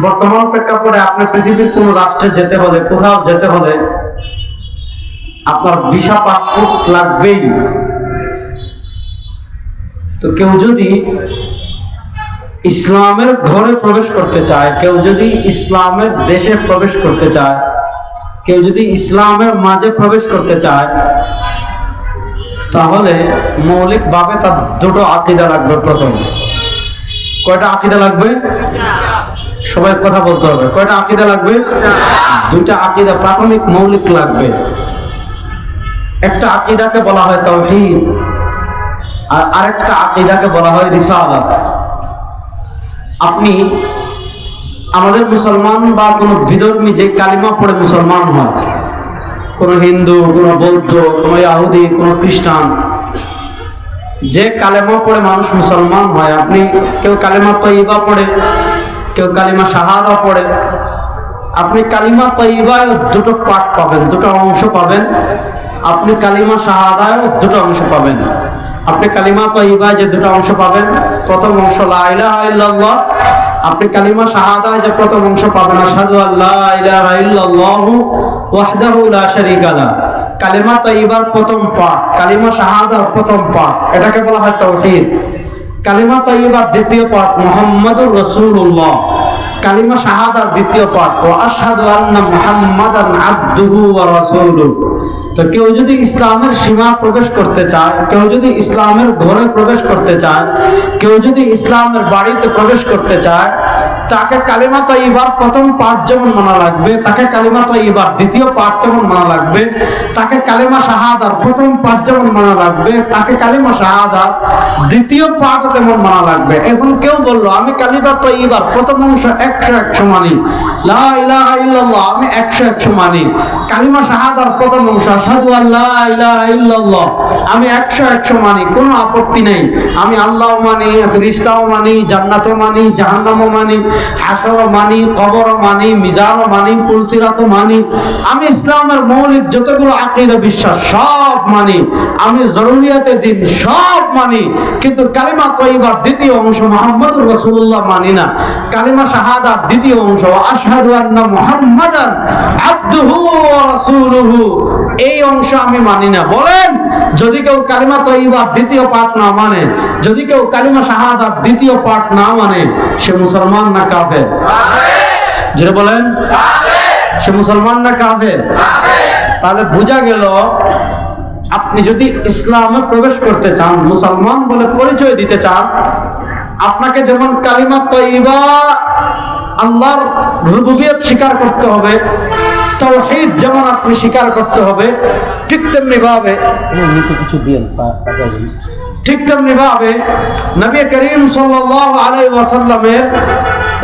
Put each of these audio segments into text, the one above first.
বর্তমান প্রেক্ষাপটে আপনি পৃথিবীর কোন রাষ্ট্রে যেতে হলে, কোথাও যেতে হলে আপনার ভিসা, পাসপোর্ট লাগবেই। তো কেউ যদি ইসলামের ঘরে প্রবেশ করতে চায়, কেউ যদি ইসলামের দেশে প্রবেশ করতে চায়, কেউ যদি ইসলামের মাঝে প্রবেশ করতে চায়, তাহলে মৌলিকভাবে তার দুটো আকিদা লাগবে প্রথম। কয়টা আকিদা লাগবে? সবাই কথা বলতে হবে। কয়টা আকিদা লাগবে? দুইটা আকিদা, প্রাথমিক, মৌলিক লাগবে। একটা আকিদাকে বলা হয় তাওহীদ, আর আরেকটা আকিদাকে বলা হয় রিসালাত। আপনি আমাদের মুসলমান বা কোনো বিধর্মী যে কালিমা পড়ে মুসলমান হয়, কোনো হিন্দু, কোনো বৌদ্ধ, কোনো ইয়াহুদি, কোনো খ্রিস্টান, যে কালেমা পড়ে মানুষ মুসলমান হয়, আপনি কেউ কালেমা তো তৈবা পড়ে কেউ কালিমা শাহাদা পড়ে, আপনি কালিমা তৈবায় দুটো পাঠ পাবেন, দুটো অংশ পাবেন। আপনি কালিমা শাহাদায় দুটো অংশ পাবেন। আপনি কালিমা তৈবায় যে দুটো অংশ পাবেন, প্রথম অংশ লা আপনি কালিমা শাহাদায় যে প্রথম অংশ পাবেন, আশহাদু আল্লা ইলাহা ইল্লাল্লাহু ওয়াহদাহু লা শারীকা লা কালিমা তৈবার প্রথম পাঠ, কালিমা শাহাদার প্রথম পাঠ, এটাকে বলা হয় তাওহীদ। কালিমা তৈবার দ্বিতীয় পাঠ, মোহাম্মদুর রসুল্লাহ কালিমা শাহাদার দ্বিতীয় পাঠ ও আন্না মোহাম্মদ আব্দুহু তো কেউ যদি ইসলামের সীমা প্রবেশ করতে চায়, কেউ যদি ইসলামের ঘরে প্রবেশ করতে চায়, কেউ যদি ইসলামের বাড়িতে প্রবেশ করতে চায় তাকে কালিমা তৈবার প্রথম পাঠ যেমন মানা লাগবে, তাকে কালিমা তৈবার দ্বিতীয় পাঠ যেমন মানা লাগবে, তাকে কালিমা শাহাদার প্রথম পাঠ যেমন মানা লাগবে, তাকে কালিমা শাহাদার দ্বিতীয় পাঠ যেমন মানা লাগবে। এখন কেউ বলল, আমি কালিমা তৈবার প্রথম অংশ একশো একশো মানি। লা আমি একশো একশো মানি। কালিমা শাহাদার প্রথম অংশ, আশহাদু আল্লাহ আমি একশো একশো মানি, কোনো আপত্তি নেই। আমি আল্লাহ মানি ফেরেশতাও মানি, জান্নাতও মানি, জাহান্নামও মানি। হাসরও মানি কবরও মানি মিজানও মানি মানি। আমি ইসলামের মৌলিক যতগুলো বিশ্বাস সব মানি। আমি দিন সব মানি। কিন্তু কালিমা তৈবার দ্বিতীয় অংশ মুহাম্মদুর রাসূলুল্লাহ মানি না। কালিমা শাহাদার দ্বিতীয় অংশ, আশহাদু আন্না আবদুহু এই অংশ আমি মানি না। বলেন, যদি কেউ কালিমা তৈবার দ্বিতীয় পাঠ না মানে যদি কেউ কালিমা শাহাদার দ্বিতীয় পাঠ না মানে সে মুসলমান না কাফের? যেটা বলেন। সে মুসলমান না কাফের? তাহলে বোঝা গেল আপনি যদি ইসলামে প্রবেশ করতে চান মুসলমান বলে পরিচয় দিতে চান আপনাকে যেমন কালিমা তৈবা আল্লাহর রুবুবিয়ত স্বীকার করতে হবে তাওহীদ যেমন আপনি স্বীকার করতে হবে ঠিক তেমনি ভাবে নিচে কিছু দিন। ঠিক তেমনি ভাবে নবী করিম সাল্লাল্লাহু আলাইহি ওয়াসাল্লামের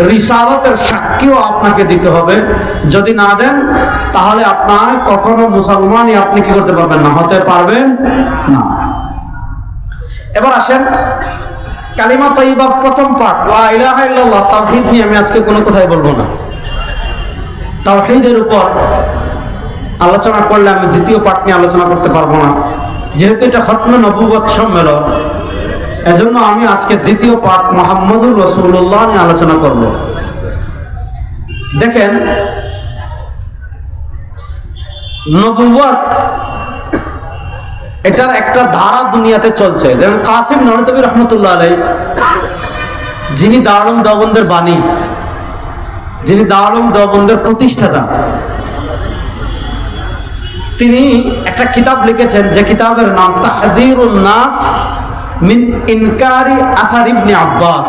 রিসালাতের সাক্ষীও আপনাকে দিতে হবে। যদি না দেন, তাহলে আপনার কখনো মুসলমানই আপনি কি করতে পারবেন না? হতে পারবেন না। এবার আসেন, কালিমা তৈবা প্রথম পাঠ। ইল্লাল্লাহ, তাওহীদ নিয়ে আমি আজকে কোনো কথাই বলব না। তাওহীদের উপর আলোচনা করলে আমি দ্বিতীয় পাঠ নিয়ে আলোচনা করতে পারব না। যেহেতু এটা খতমে নবুবত সম্মেলন এজন্য আমি আজকে দ্বিতীয় পাঠ মোহাম্মদুর রসুল্লাহ নিয়ে আলোচনা করব। দেখেন এটার একটা ধারা দুনিয়াতে চলছে। যেমন কাসিম নরতবী রহমতুল্লাহ আলাই যিনি দারুম দেওবন্দের বাণী, যিনি দারুম দেওবন্দের প্রতিষ্ঠাতা, তিনি একটা কিতাব লিখেছেন, যে কিতাবের নাম তাহদিরুন নাস মিন ইনকারি আসার ইবনে আব্বাস।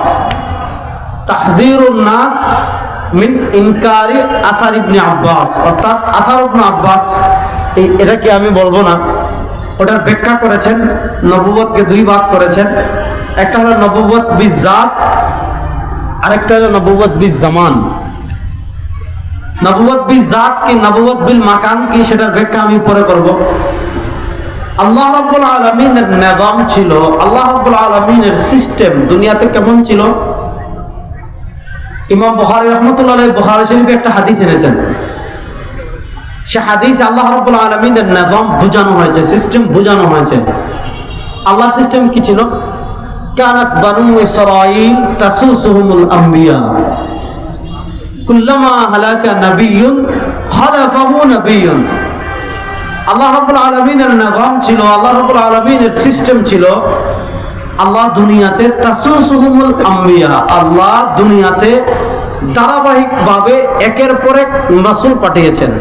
তাহদিরুন নাস মিন ইনকারি আসার ইবনে আব্বাস। অর্থাৎ আসার ইবনে আব্বাস এটা কি আমি বলব না। ওটার ব্যাখ্যা করেছেন নবুবতকে দুই ভাগ করেছেন। একটা হলো নবুবত বিজ জাত আরেকটা হলো নবুবত জামান নবুবত বিল জাত কি নবুবত বিল মাকান কি, সেটার ব্যাখ্যা আমি পরে করব। আল্লাহ রাব্বুল আলামিনের নিজাম ছিল, আল্লাহ রাব্বুল আলামিনের সিস্টেম দুনিয়াতে কেমন ছিল? ইমাম বুখারী রাহমাতুল্লাহ আলাইহি, বুখারী শরীফে একটা হাদিস এনেছেন। সে হাদিসে আল্লাহ রাব্বুল আলামিনের নিজাম বোঝানো হয়েছে সিস্টেম বোঝানো হয়েছে। আল্লাহ সিস্টেম কি ছিল? কানাত বানু ইসরাঈল তাসুসুহুমুল আম্বিয়া। কুল্লামা হালাকা নাবিয়ুন খালাফাহু নাবিয়ুন আল্লাহ রাব্বুল আলামিনের নিজাম ছিল, আল্লাহ রাব্বুল আলামিনের সিস্টেম ছিল, আল্লাহ দুনিয়াতে তাসুসুহুমুল আম্বিয়া, আল্লাহ দুনিয়াতে ধারাবাহিকভাবে একের পর এক রাসূল পাঠিয়েছেন।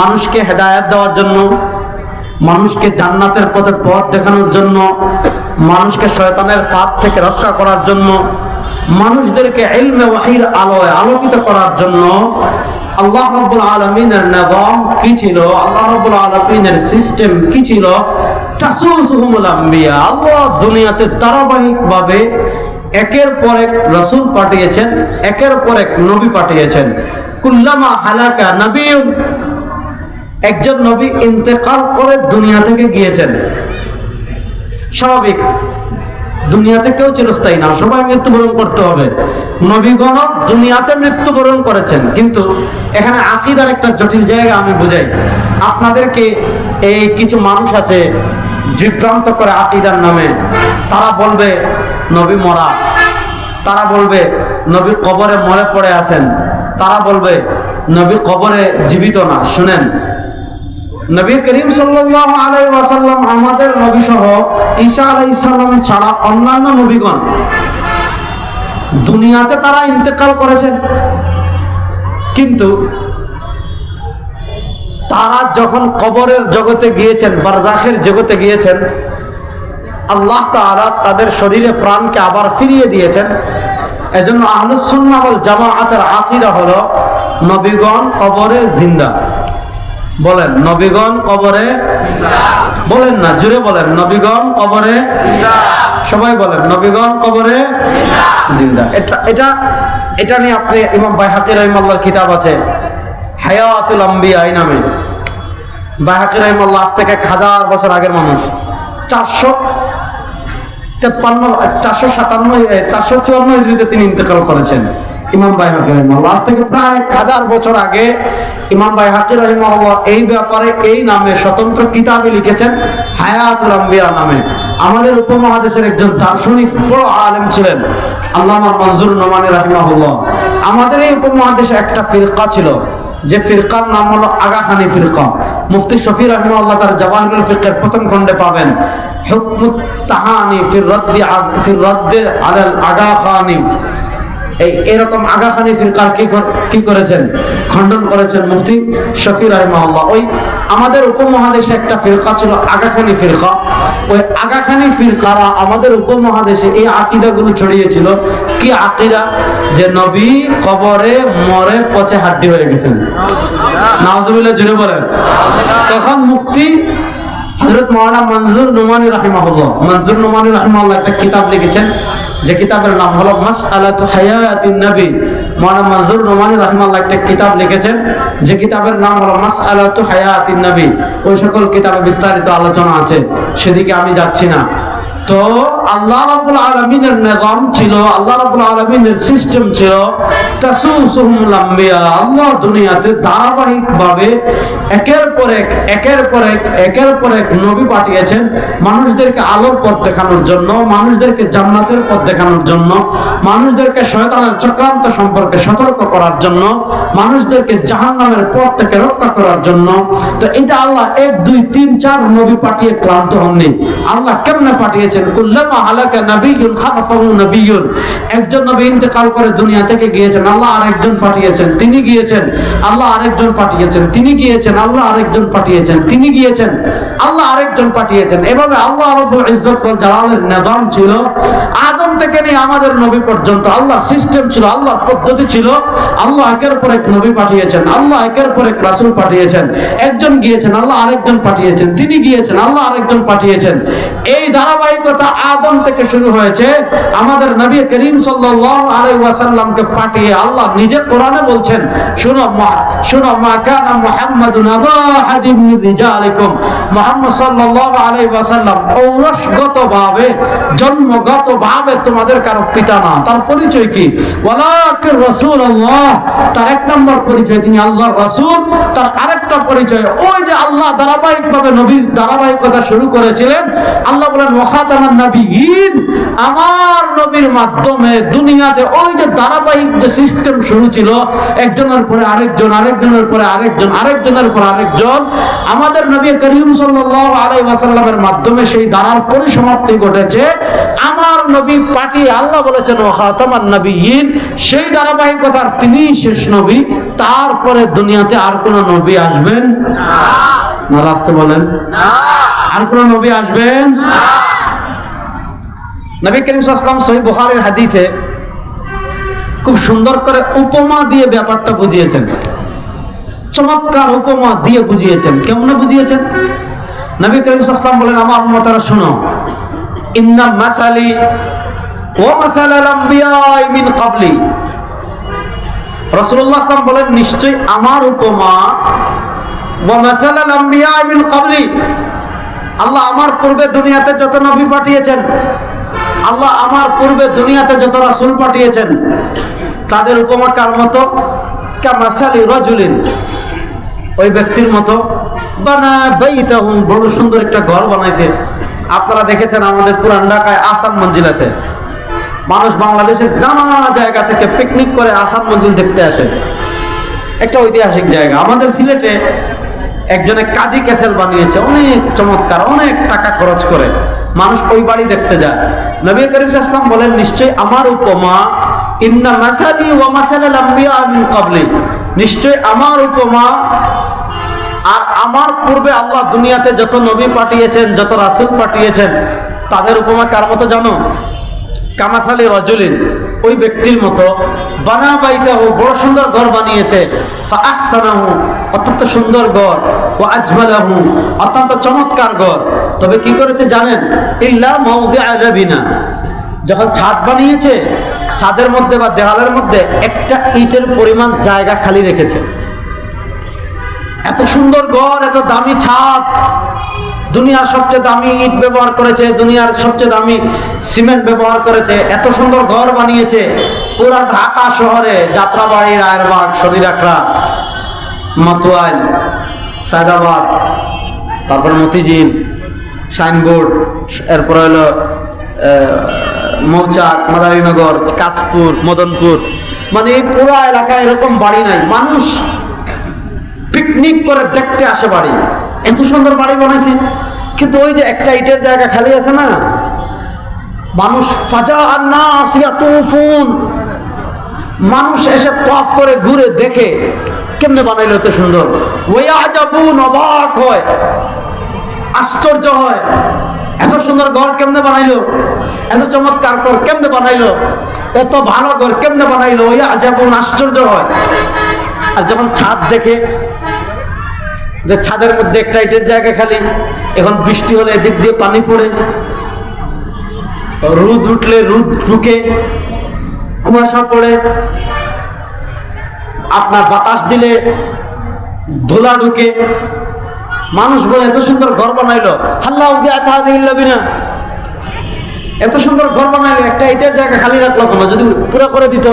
মানুষকে হেদায়েত দেওয়ার জন্য, মানুষকে জান্নাতের পথে পথ দেখানোর জন্য, মানুষকে শয়তানের ফাঁদ থেকে রক্ষা করার জন্য মানুষদেরকে ইলমে ওয়াহির আলোয় আলোকিত করার জন্য আল্লাহ রাব্বুল আলামিনের নিজাম কি ছিল? আল্লাহ রাব্বুল আলামিনের সিস্টেম কি ছিল? আল্লাহ দুনিয়াতে ধারাবাহিকভাবে একের পর এক রাসূল পাঠিয়েছেন, একের পর এক নবী পাঠিয়েছেন। কুল্লামা হালাকা নবীন একজন নবী ইন্তেকাল করে দুনিয়া থেকে গিয়েছেন। স্বাভাবিক। দুনিয়াতে কেউ চিরস্থায়ী না। সবাই মৃত্যুবরণ করতে হবে। নবীগণ দুনিয়াতে মৃত্যুবরণ করেছেন। কিন্তু এখানে আকিদার একটা জটিল জায়গা আমি বুঝাই। আপনাদেরকে এই কিছু মানুষ আছে বিভ্রান্ত করে আকিদার নামে। তারা বলবে, নবী মরা। তারা বলবে, নবী কবরে মরে পড়ে আছেন। তারা বলবে, নবী কবরে জীবিত না। শুনেন নবী করিম সাল্লাল্লাহু আলাইহি ওয়াসাল্লাম আমাদের নবী সহ ঈসা আলাইহিস সালাম ছাড়া অন্যান্য নবীগণ দুনিয়াতে তারা ইন্তেকাল করেছেন। কিন্তু তারা যখন কবরের জগতে গিয়েছেন বারজাখের জগতে গিয়েছেন, আল্লাহ তাআলা তাদের শরীরে প্রাণকে আবার ফিরিয়ে দিয়েছেন। এজন্য আহলুস সুন্নাহ ওয়াল জামাআতের আকীদা হলো নবীগণ কবরে জিন্দা। বলেন, নবীগণ কবরে বলেন না, জুড়ে বলেন, নবীগণ কবরে সবাই বলেন, নবীগণ কবরে জিন্দা। এটা এটা এটা নিয়ে আপনি ইমাম বাইহাকি রহিমাল্লাহর কিতাব আছে, হায়াতুল আম্বিয়া এই নামে। বাইহাকি রহিমাল্লাহ আজ থেকে এক হাজার বছর আগের মানুষ। চারশো তেপ্পান্ন, চারশো সাতান্ন চারশো চুয়ান্ন তিনি ইন্তেকাল করেছেন। ইমাম বাইহাকি রহিমাল্লাহ আজ থেকে প্রায় হাজার বছর আগে ইমাম ভাই বাইহাকি রহিমাল্লাহ এই ব্যাপারে এই নামে স্বতন্ত্র কিতাবে লিখেছেন, হায়াতুল আম্বিয়া নামে। আমাদের উপমহাদেশের একজন দার্শনিক বড় আলেম ছিলেন, আল্লামা মনজুর নোমানি রাহিমাহুল্লাহ। আমাদের এই উপমহাদেশে একটা ফিরকা ছিল, যে ফিরকার নাম হলো আগাখানি ফিরকা। মুফতি শফি রহিমাল্লাহ তার জওয়াহিরুল ফিকের প্রথম খণ্ডে পাবেন, হুকমুত তাহানি ফির রদ্দি ফির রদ্দে আগাখানি। এই এরকম আগাখানি ফিরকার কি কি করেছেন? খণ্ডন করেছেন মুফতি শফি রাহিমাহুল্লাহ। ওই আমাদের উপমহাদেশে একটা ফিরকা ছিল আগাখানি ফিরকা। ওই আগাখানি ফিরকারা আমাদের উপমহাদেশে এই আকিদাগুলো ছড়িয়েছিল। কি আকিদা? যে নবী কবরে মরে পচে হাড্ডি হয়ে গেছেন। নাজুবিল্লাহ জুড়ে বলেন। তখন মুফতি হজরত মাওলানা মনজুর নোমানি রাহিমাহুল্লাহ মনজুর নোমানি রাহিমাহুল্লাহ একটা কিতাব লিখেছেন। যে কিতাবের নাম হলো মাসআলাতু হায়াতিন নবী। মাওলানা মনজুর নোমানি রাহিমাহুল্লাহ একটা কিতাব লিখেছেন, যে কিতাবের নাম হলো মাসআলাতু হায়াতিন নবী। ওই সকল কিতাবে বিস্তারিত আলোচনা আছে, সেদিকে আমি যাচ্ছি না। তো আল্লাহ রাব্বুল আলামিনের নিজাম ছিল, আল্লাহ রাব্বুল আলামিনের সিস্টেম ছিল আল্লাহ দুনিয়াতে ধারাবাহিকভাবে একের পর এক, একের পর এক, একের পর এক নবী পাঠিয়েছেন মানুষদেরকে আলোর পথ দেখানোর জন্য, মানুষদেরকে জান্নাতের পথ দেখানোর জন্য, মানুষদেরকে শয়তানের চক্রান্ত সম্পর্কে সতর্ক করার জন্য, মানুষদেরকে জাহান্নামের পথ থেকে রক্ষা করার জন্য। তো এটা আল্লাহ এক, দুই, তিন, চার নবী পাঠিয়ে ক্লান্ত হননি। আল্লাহ কেমনে পাঠিয়েছেন আল্লাহ আল্লাহ আল্লাহ আল্লাহ আল্লাহ নিজাম ছিল। আদম থেকে নিয়ে আমাদের নবী পর্যন্ত আল্লাহ সিস্টেম ছিল, আল্লাহর পদ্ধতি ছিল, আল্লাহ একের পর এক নবী পাঠিয়েছেন, আল্লাহ একের পর এক রাসূল পাঠিয়েছেন, একজন গিয়েছেন, আল্লাহ আরেকজন পাঠিয়েছেন, তিনি গিয়েছেন, আল্লাহ আরেকজন পাঠিয়েছেন। এই ধারাবাহিকতা আদম থেকে শুরু হয়েছে, আমাদের নবী করিম ওয়াসাল্লামকে পাঠিয়ে আল্লাহ নিজে কোরআনে বলছেন, শুনো মা- শুনো মা মুহাম্মদ ওই যে আল্লাহ ধারাবাহিকতা শুরু করেছিলেন, আল্লাহ বলেন ওয়াখাতামান নবীন আমার নবীর মাধ্যমে দুনিয়াতে ওই যে ধারাবাহিক যে সিস্টেম শুরু ছিল একজনের পরে আরেকজন আরেকজনের পরে আরেকজন আরেকজনের পর আরেকজন আমাদের নবী করিম সাল্লাল্লাহু আলাইহি ওয়াসাল্লামের মাধ্যমে সেই ধারার পরিসমাপ্তি ঘটেছে। আমার নবী পাটি আল্লাহ বলেছেন ও খাতামান নবীন সেই ধারাবাহিকতার তিনি শেষ নবী তারপরে দুনিয়াতে আর কোন নবী আসবেন না। রাস্তা বলেন আর কোন নবী আসবেন নবী করিম সাল্লাম সহি বুখারীর হাদিসে খুব সুন্দর করে উপমা দিয়ে ব্যাপারটা বুঝিয়েছেন। চমৎকার উপমা দিয়ে বুঝিয়েছেন। কেমন বুঝিয়েছেন? নবী করিম সাল্লাম বলেন, আমার উম্মতারা, শোনো। ইন্না মাসালি ও মিন সাল্লাম বলেন, নিশ্চয়ই আমার উপমা ওয়া মাসালাল মিন আল্লাহ আমার পূর্বে দুনিয়াতে যত নবী পাঠিয়েছেন আল্লাহ আমার পূর্বে দুনিয়াতে যত রাসুল পাঠিয়েছেন, তাদের উপমা কার মতো রাজুলিন, ওই ব্যক্তির মতো বড় সুন্দর একটা ঘর বানাইছে। আপনারা দেখেছেন আমাদের পুরান ঢাকায় আসাম মঞ্জিল আছে। মানুষ বাংলাদেশের নানা জায়গা থেকে পিকনিক করে আসাম মঞ্জিল দেখতে আসে। একটা ঐতিহাসিক জায়গা। আমাদের সিলেটে একজনে কাজী ক্যাসেল বানিয়েছে, অনেক চমৎকার, অনেক টাকা খরচ করে। মানুষ ওই বাড়ি দেখতে যায়। নবী করিম ইসলাম বলেন, নিশ্চয়ই আমার উপমা, ইন্না মাসালি ওয়া মাসালাল আম্বিয়া মিন ক্বাবলি। নিশ্চয় আমার উপমা আর আমার পূর্বে আল্লাহ দুনিয়াতে যত নবী পাঠিয়েছেন, যত রাসূল পাঠিয়েছেন, তাদের উপমা কার মতো জানো? কামাসালি রজুলিন, ওই ব্যক্তির মতো। বানা বাইতাহু, বড় সুন্দর ঘর বানিয়েছে। ফাআহসানাহু অত্যন্ত সুন্দর ঘর। ও আজমালাহু, অত্যন্ত চমৎকার ঘর। তবে কি করেছে জানেন? ইল্লা যখন ছাদ বানিয়েছে, ছাদের মধ্যে বা দেওয়ালের মধ্যে একটা ইটের পরিমাণ জায়গা খালি রেখেছে। এত সুন্দর ঘর, এত দামি ছাদ। দুনিয়ার সবচেয়ে দামি ইট ব্যবহার করেছে, দুনিয়ার সবচেয়ে দামি সিমেন্ট ব্যবহার করেছে, এত সুন্দর ঘর বানিয়েছে। পুরা ঢাকা শহরে যাত্রাবাড়ি, রায়েরবাগ শরীরাকড়া মাতুয়াইল, সায়দাবাদ, তারপর মতিঝিল। সাইনবোর্ড, এরপর হলো মৌচাক, মাদারীনগর, কাশপুর, মদনপুর। মানে এই পুরো এলাকায় এরকম বাড়ি নাই। মানুষ পিকনিক করে দেখতে আসে বাড়ি। এত সুন্দর বাড়ি বানাইছে। কিন্তু ওই যে একটা ইটের জায়গা খালি আছে না, মানুষ ফাজা আর না আসিয়া তুফুন। মানুষ এসে তফ করে ঘুরে দেখে কেমনে বানাইলো এত সুন্দর। ওয়া যাবু অবাক হয়। আশ্চর্য হয়। এত সুন্দর ঘর কেমনে বানাইলো? এত চমৎকার ঘর কেমনে বানাইলো? এত ভালো ঘর কেমনে বানাইলো? ওই আজাবুন আশ্চর্য হয়। আর যখন ছাদ দেখে, যে ছাদের মধ্যে একটা ইটের জায়গা খালি, এখন বৃষ্টি হলে এদিক দিয়ে পানি পড়ে। রোদ উঠলে রোদ ঢুকে, কুয়াশা পড়ে। আপনার বাতাস দিলে ধুলা ঢুকে। মানুষ বলে, এত সুন্দর ঘর বানাইলো। হাল্লা উদি আতা দিল্লাবি না এত সুন্দর ঘর বানাইলো, একটা ইটের জায়গা খালি রাখল কেন? যদি পুরো করে দিত,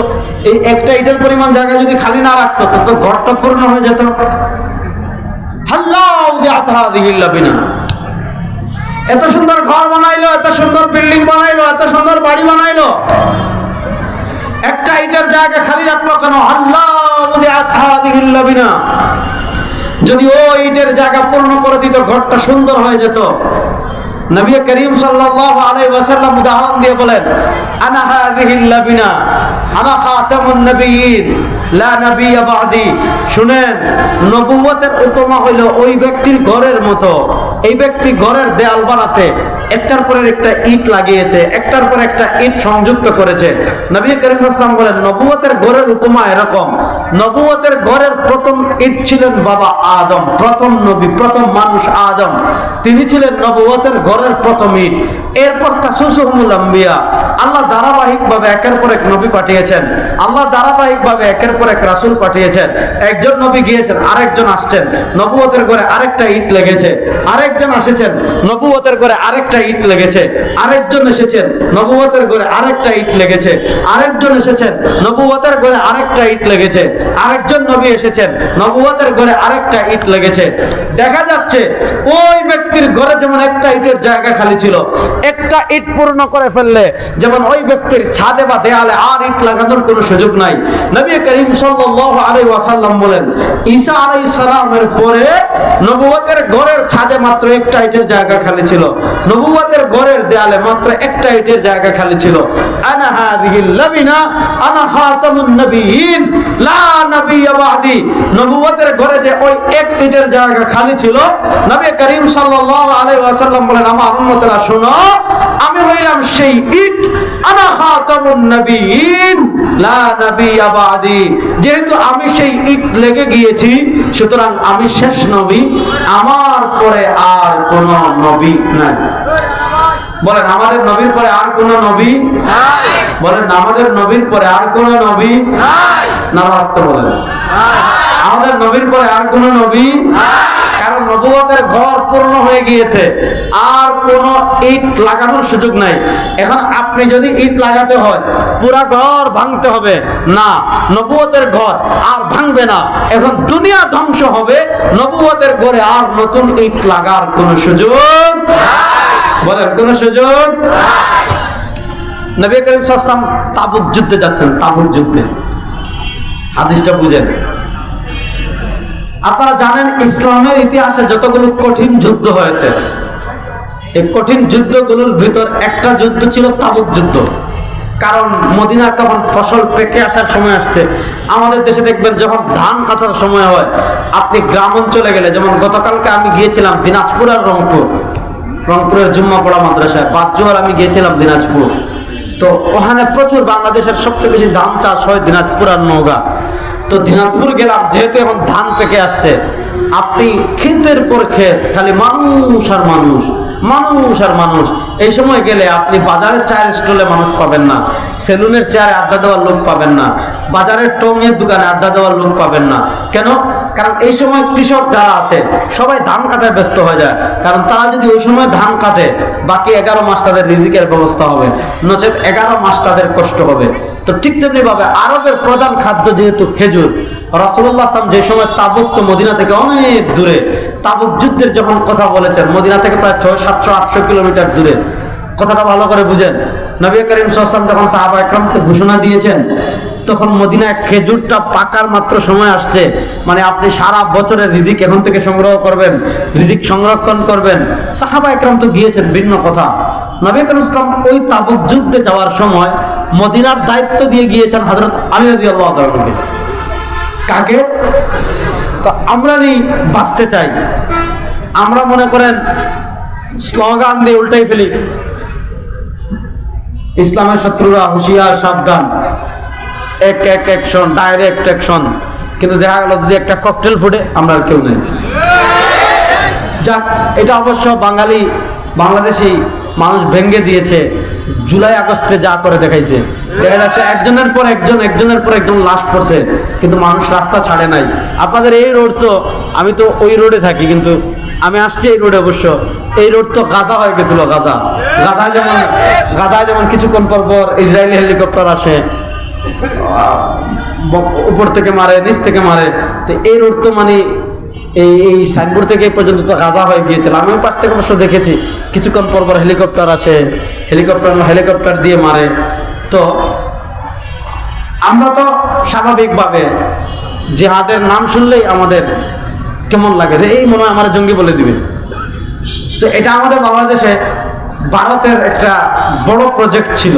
এই একটা ইটের পরিমাণ জায়গা যদি খালি না রাখতো, তো ঘরটা পূর্ণ হয়ে যেত। হাল্লা উদি আতা দিল্লাবি না এত সুন্দর ঘর বানাইলো, এত সুন্দর বিল্ডিং বানাইলো, এত সুন্দর বাড়ি বানাইলো। একটা ইটের জায়গা খালি রাখল কেন? আল্লাহ উদি আতা দিল্লাবি না যদি ও ইটের জায়গা পূর্ণ করে দিত, ঘরটা সুন্দর হয়ে যেত। নবী করিম সাল্লাল্লাহু আলাইহি ওয়াসাল্লাম উদাহরণ দিয়ে বলেন, আনা হাযিহিল লাবিনা আনা খাতামুন নবিয়্যিন, লা নবিয়্য বাদি। শুনেন নবুয়তের উপমা হইল ওই ব্যক্তির ঘরের মতো, এই ব্যক্তি ঘরের দেয়াল বানাতে একটার পর একটা ইট লাগিয়েছে, একটার পর একটা ইট সংযুক্ত করেছে। নবী করিম সাল্লাম বলেন নবুয়তের ঘরের উপমা এরকম। নবুয়তের ঘরের প্রথম ইট ছিলেন বাবা আদম, প্রথম নবী, প্রথম মানুষ আদম। তিনি ছিলেন নবুয়তের ঘরের প্রথম ইট। এরপর তাসুসুহুল আম্বিয়া, আল্লাহ ধারাবাহিক ভাবে একের পর এক নবী পাঠিয়েছেন। আল্লাহ ধারাবাহিক ভাবে একের পর এক রাসূল পাঠিয়েছেন। একজন নবী গিয়েছেন, আরেকজন আসছেন। নবুয়তের ঘরে আরেকটা ইট লেগেছে। আরেকজন এসেছেন নবুয়তের ঘরে আরেকটা ইট লেগেছে। আরেকজন এসেছেন নবুয়তের ঘরে আরেকটা ইট লেগেছে। আরেকজন এসেছেন নবুয়তের ঘরে আরেকটা ইট লেগেছে। আরেকজন নবী এসেছেন নবুয়তের ঘরে আরেকটা ইট লেগেছে। দেখা যাচ্ছে ওই ব্যক্তির ঘরে যেমন একটা ইটের জায়গা খালি ছিল, একটা ইট পূর্ণ করে ফেললে যেমন ওই ব্যক্তির ছাদে বা দেয়ালে আর ইট লাগানোর কোনো সুযোগ নাই। নবী করিম সাল্লাল্লাহু আলাইহি ওয়াসাল্লাম বলেন, ঈসা আলাইহিস সালামের পরে নবুয়তের ঘরের ছাদে মাত্র একটা ইটের জায়গা খালি ছিল। নবুয়তের ঘরের দেয়ালে মাত্র একটা ইটের জায়গা খালি ছিল। লাবিনা, আনা খাতামুন লা নবুয়তের ঘরে যে ওই এক ইটের জায়গা খালি ছিল, নবী করিম সাল্লাল্লাহু আলাইহি ওয়াসাল্লাম বলেন, আমার উম্মতেরা আমি হইলাম সেই ইট, আনা খাতামুন লা যেহেতু আমি সেই ইট লেগে গিয়েছি, সুতরাং আমি শেষ নবী, আমার পরে আর কোন নবী নাই। বলেন আমাদের নবীর পরে আর কোন নবী? বলেন আমাদের নবীর পরে আর কোন নবী? না বাস্তব বলেন। আমাদের নবীর পরে আর কোন নবী? কারণ নবুয়তের ঘর পূর্ণ হয়ে গিয়েছে। আর কোন ইট লাগানোর সুযোগ নাই। এখন আপনি যদি ইট লাগাতে হয় পুরা ঘর ভাঙতে হবে। না নবুয়তের ঘর আর ভাঙবে না। এখন দুনিয়া ধ্বংস হবে নবুয়তের ঘরে আর নতুন ইট লাগার কোন সুযোগ বলেন, কোন সুযোগ? নবী করিম সাল্লাম তাবুক যুদ্ধে যাচ্ছেন, তাবুক যুদ্ধে। হাদিসটা বুঝেন। আপনারা জানেন, ইসলামের ইতিহাসে যতগুলো কঠিন যুদ্ধ হয়েছে, এই কঠিন যুদ্ধগুলোর ভিতর একটা যুদ্ধ ছিল তাবুক যুদ্ধ। কারণ মদিনা তখন ফসল পেকে আসার সময় আসছে। আমাদের দেশে দেখবেন যখন ধান কাটার সময় হয়, আপনি গ্রাম অঞ্চলে গেলে, যেমন গতকালকে আমি গিয়েছিলাম দিনাজপুর আর রংপুর রংপুরের জুম্মা জুম্মাপড়া মাদ্রাসায়। পাঁচ জোয়ার আমি গিয়েছিলাম দিনাজপুর। তো ওখানে প্রচুর বাংলাদেশের সবচেয়ে বেশি ধান চাষ হয় দিনাজপুর আর নওগাঁ। তো দিনাজপুর গেলাম, যেহেতু এখন ধান পেকে আসছে। আপনি ক্ষেতের পর ক্ষেত, খালি মানুষ আর মানুষ মানুষ আর মানুষ। এই সময় গেলে আপনি বাজারের চায়ের স্টলে মানুষ পাবেন না। সেলুনের চেয়ারে আড্ডা দেওয়ার লোক পাবেন না। বাজারের টঙের দোকানে আড্ডা দেওয়ার লোক পাবেন না। কেন? কারণ এই সময় কৃষক যারা আছে, সবাই ধান কাটায় ব্যস্ত হয়ে যায়। কারণ তারা যদি ওই সময় ধান কাটে, বাকি এগারো মাস তাদের রিজিকের ব্যবস্থা হবে। নচেত এগারো মাস তাদের কষ্ট হবে। তো ঠিক তেমনি ভাবে আরবের প্রধান খাদ্য যেহেতু খেজুর রাসুল্লাহ আসলাম যে সময় তাবুক তো মদিনা থেকে অনেক দূরে। তাবুক যুদ্ধের যখন কথা বলেছেন, মদিনা থেকে প্রায় ছয়, সাতশো, আটশো কিলোমিটার দূরে। কথাটা ভালো করে বুঝেন। নবী করিম সাল্লাম যখন সাহাবা একরামকে ঘোষণা দিয়েছেন, তখন মদিনায় খেজুরটা পাকার মাত্র সময় আসছে। মানে আপনি সারা বছরের রিজিক এখন থেকে সংগ্রহ করবেন, রিজিক সংরক্ষণ করবেন। সাহাবা একরাম তো গিয়েছেন ভিন্ন কথা। নবী করিম ইসলাম ওই তাবুক যুদ্ধে যাওয়ার সময় মদিনার দায়িত্ব দিয়ে গিয়েছেন হজরত আলী রাজি আল্লাহ কাকে? তো আমরা বাঁচতে চাই। আমরা মনে করেন স্লোগান দিয়ে উল্টাই ফেলি। ইসলামের শত্রুরা হুঁশিয়ার, সাবধান। এক এক অ্যাকশন ডাইরেক্ট অ্যাকশন কিন্তু দেখা গেল যদি একটা ককটেল ফুটে, আমরা কেউ নেই। যাক, এটা অবশ্য বাঙালি, বাংলাদেশি মানুষ ভেঙ্গে দিয়েছে। জুলাই আগস্টে যা করে দেখাইছে। দেখা যাচ্ছে একজনের পর একজন, একজনের পর একজন লাশ পড়ছে। কিন্তু মানুষ রাস্তা ছাড়ে নাই। আপনাদের এই রোড তো, আমি তো ওই রোডে থাকি, কিন্তু আমি আসছি এই রোডে অবশ্য। এই রোড তো গাজা হয়ে গেছিল, গাজা। গাজা যেমন গাজা যেমন কিছুক্ষণ পর পর ইসরায়েলি হেলিকপ্টার আসে। উপর থেকে মারে, নিচ থেকে মারে। তো এই রোড তো মানে এই এই সাইনবোর্ড থেকে পর্যন্ত তো গাজা হয়ে গিয়েছিল। আমিও পাশ থেকে অবশ্য দেখেছি, কিছুক্ষণ পর পর হেলিকপ্টার আসে। হেলিকপ্টার হেলিকপ্টার দিয়ে মারে। তো আমরা তো স্বাভাবিকভাবে জেহাদের নাম শুনলেই আমাদের কেমন লাগে? যে এই মনে হয় আমার জঙ্গি বলে দিবে। তো এটা আমাদের বাংলাদেশে ভারতের একটা বড় প্রজেক্ট ছিল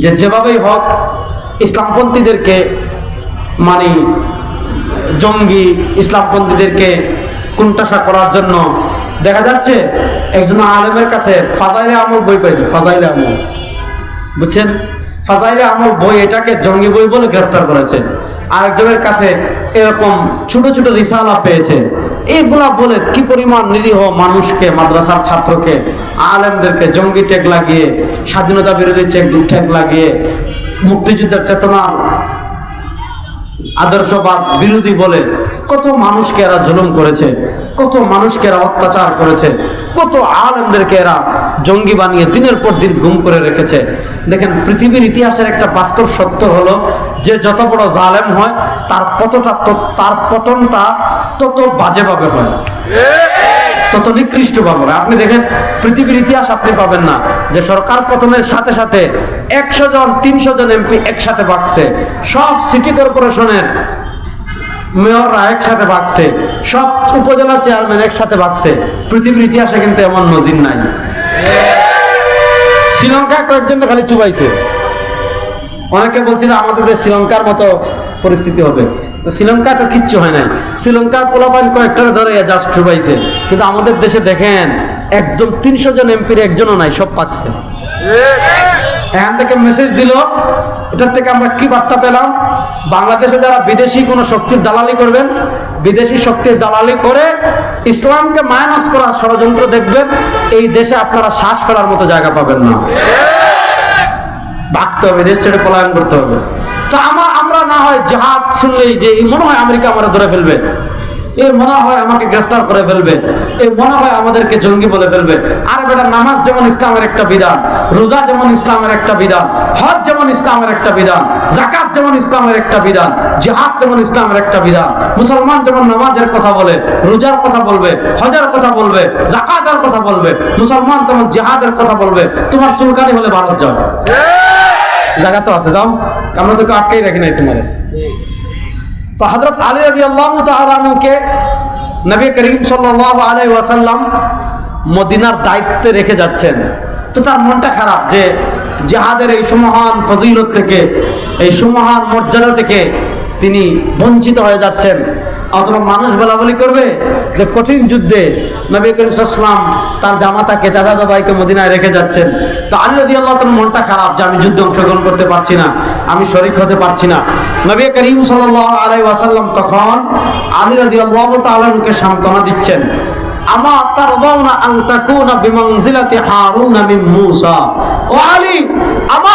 যে যেভাবেই হোক ইসলামপন্থীদেরকে মানে জঙ্গি ইসলামপন্থীদেরকে কুণ্ঠাসা করার জন্য দেখা যাচ্ছে একজন আলেমের কাছে ফাজাইলে আমল বই পাইছে, ফাজাইলে আমল। বুঝছেন? ফাজাইলে আমল বই এটাকে জঙ্গি বই বলে গ্রেফতার করেছে। আরেকজনের কাছে এরকম ছোট ছোট রিসালা পেয়েছে। এইগুলা বলে কি পরিমাণ নিরীহ মানুষকে, মাদ্রাসার ছাত্রকে, আলেমদেরকে জঙ্গি টেক লাগিয়ে, স্বাধীনতা বিরোধী চেক ঠেক লাগিয়ে, মুক্তিযুদ্ধের চেতনা, আদর্শবাদ বিরোধী বলে কত মানুষকে এরা জুলুম করেছে, কত মানুষকে এরা অত্যাচার করেছে, কত আলেমদেরকে এরা জঙ্গি বানিয়ে দিনের পর দিন গুম করে রেখেছে। দেখেন, পৃথিবীর ইতিহাসের একটা বাস্তব সত্য হলো, যে যত বড় জালেম হয় তার পতটা তার পতনটা তত বাজেভাবে হয়। তত নিকৃষ্ট পাবেন আপনি দেখেন, পৃথিবীর ইতিহাস আপনি পাবেন না যে সরকার পতনের সাথে সাথে একশো জন, তিনশো জন এমপি একসাথে বাড়ছে সব সিটি কর্পোরেশনের মেয়ররা একসাথে ভাগছে সব উপজেলা চেয়ারম্যান একসাথে ভাগছে পৃথিবীর ইতিহাসে কিন্তু এমন নজির নাই। শ্রীলঙ্কা কয়েকজন খালি চুবাইছে। অনেকে বলছিল আমাদের শ্রীলঙ্কার মতো পরিস্থিতি হবে। তো শ্রীলঙ্কা তো কিচ্ছু হয় নাই। শ্রীলঙ্কার পোলাপান কয়েকটা ধরে জাস্ট চুবাইছে কিন্তু আমাদের দেশে দেখেন, একদম তিনশো জন এমপির একজনও নাই, সব পাচ্ছে। এখান থেকে মেসেজ দিল, এটার থেকে আমরা কি বার্তা পেলাম? বাংলাদেশে যারা বিদেশি কোনো শক্তির দালালি করবেন, বিদেশি শক্তির দালালি করে ইসলামকে মায়ানাস করার ষড়যন্ত্র দেখবেন, এই দেশে আপনারা শ্বাস ফেলার মতো জায়গা পাবেন না। ভাগতে হবে, দেশ ছেড়ে পলায়ন করতে হবে। তো আমার আমরা না হয় জাহাজ শুনলেই যে মনে হয় আমেরিকা আমরা ধরে ফেলবে। এর মনে হয় আমাকে গ্রেফতার করে ফেলবে। এই মনে হয় আমাদেরকে জঙ্গি বলে ফেলবে। আর বেটা নামাজ যেমন ইসলামের একটা বিধান রোজা যেমন ইসলামের একটা বিধান হজ যেমন ইসলামের একটা বিধান জাকাত যেমন ইসলামের একটা বিধান জিহাদ যেমন ইসলামের একটা বিধান। মুসলমান যেমন নামাজের কথা বলে রোজার কথা বলবে হজের কথা বলবে জাকাতের কথা বলবে মুসলমান তেমন জিহাদের কথা বলবে তোমার চুলকানি হলে ভারত যাও। জায়গা তো আছে যাও। আমরা তোকে আটকেই রাখি নাই তোমার। তো হজরত আলী রাজি আল্লাহ তালুকে নবী করিম সাল্লাহ আলাই ওয়াসাল্লাম মদিনার দায়িত্বে রেখে যাচ্ছেন। তো তার মনটা খারাপ যে জাহাদের এই সুমহান ফজিলত থেকে, এই সুমহান মর্যাদা থেকে তিনি বঞ্চিত হয়ে যাচ্ছেন। অথবা মানুষ বলা বলি করবে যে কঠিন যুদ্ধে নবী করিম সাল্লাম তার জামাতাকে চাচাতো ভাইকে মদিনায় রেখে যাচ্ছেন। তো আল্লাহ দিয়ে আল্লাহ তোর মনটা খারাপ যে আমি যুদ্ধে অংশগ্রহণ করতে পারছি না, আমি শরিক হতে পারছি না। নবী করিম সাল আলাই ওয়াসাল্লাম তখন আলী আল্লাহ তাআলাকে সান্ত্বনা দিচ্ছেন। আমার তার আলী, আমা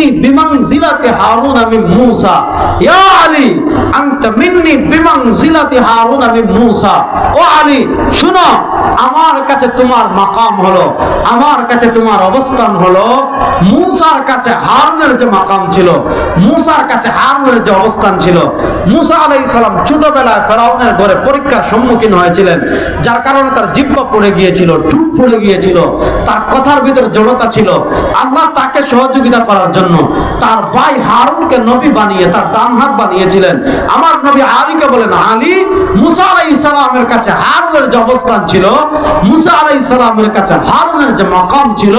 বিমানজিলাতি হারুন আমি মূসা। ইয়া আলী, আনতা মিন্নি বিমানজিলাতি হারুন আমি মূসা। ও আলী, শুনো আমার কাছে তোমার মাকাম হলো, আমার কাছে তোমার অবস্থান হলো, মূসার কাছে হারুনের যে মাকাম ছিল, মূসার কাছে হারুনের যে অবস্থান ছিল। মূসা আলাইহিস সালাম ছোটবেলায় ফেরাউনের ঘরে পরীক্ষার সম্মুখীন হয়েছিলেন, যার কারণে তার জিব্বা পড়ে গিয়েছিল টুপ পড়ে গিয়েছিল, তার কথার ভিতর জড়তা ছিল। আল্লাহ তাকে সহযোগিতা করার জন্য তার ভাই হারুনকে নবী বানিয়ে, তার ডান হাত বানিয়েছিলেন। আমার নবী আলীকে বলেন, আলী, মুসা আলাইহিস সালামের কাছে হারুনের যে অবস্থান ছিল মুসা সালামের কাছে, হারুনের যে ছিল,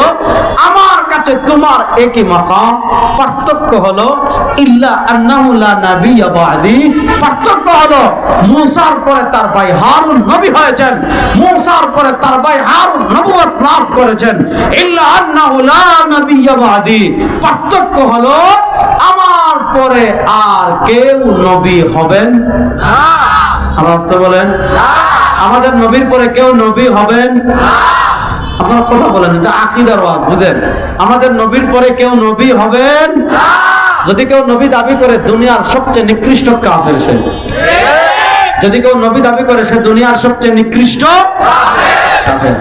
আমার কাছে তোমার একই পার্থক্য হলো, ইল্লা পার্থক্য হলো, মুসার পরে তার ভাই হারুন নবী হয়েছেন। মুসার পরে তার ভাই হারুন নবুয়ত লাভ করেছেন। ইল্লা পার্থক্য হলো, আমার পরে আর কেউ নবী হবেন না। আওয়াজ বলেন। আমাদের নবীর পরে কেউ নবী হবেন? আপনারা কথা বলেন এটা আকিদার ওয়াজ বুঝেন। আমাদের নবীর পরে কেউ নবী হবেন? যদি কেউ নবী দাবি করে দুনিয়ার সবচেয়ে নিকৃষ্ট কাফের সে। যদি কেউ নবী দাবি করে সে দুনিয়ার সবচেয়ে নিকৃষ্ট কাফের।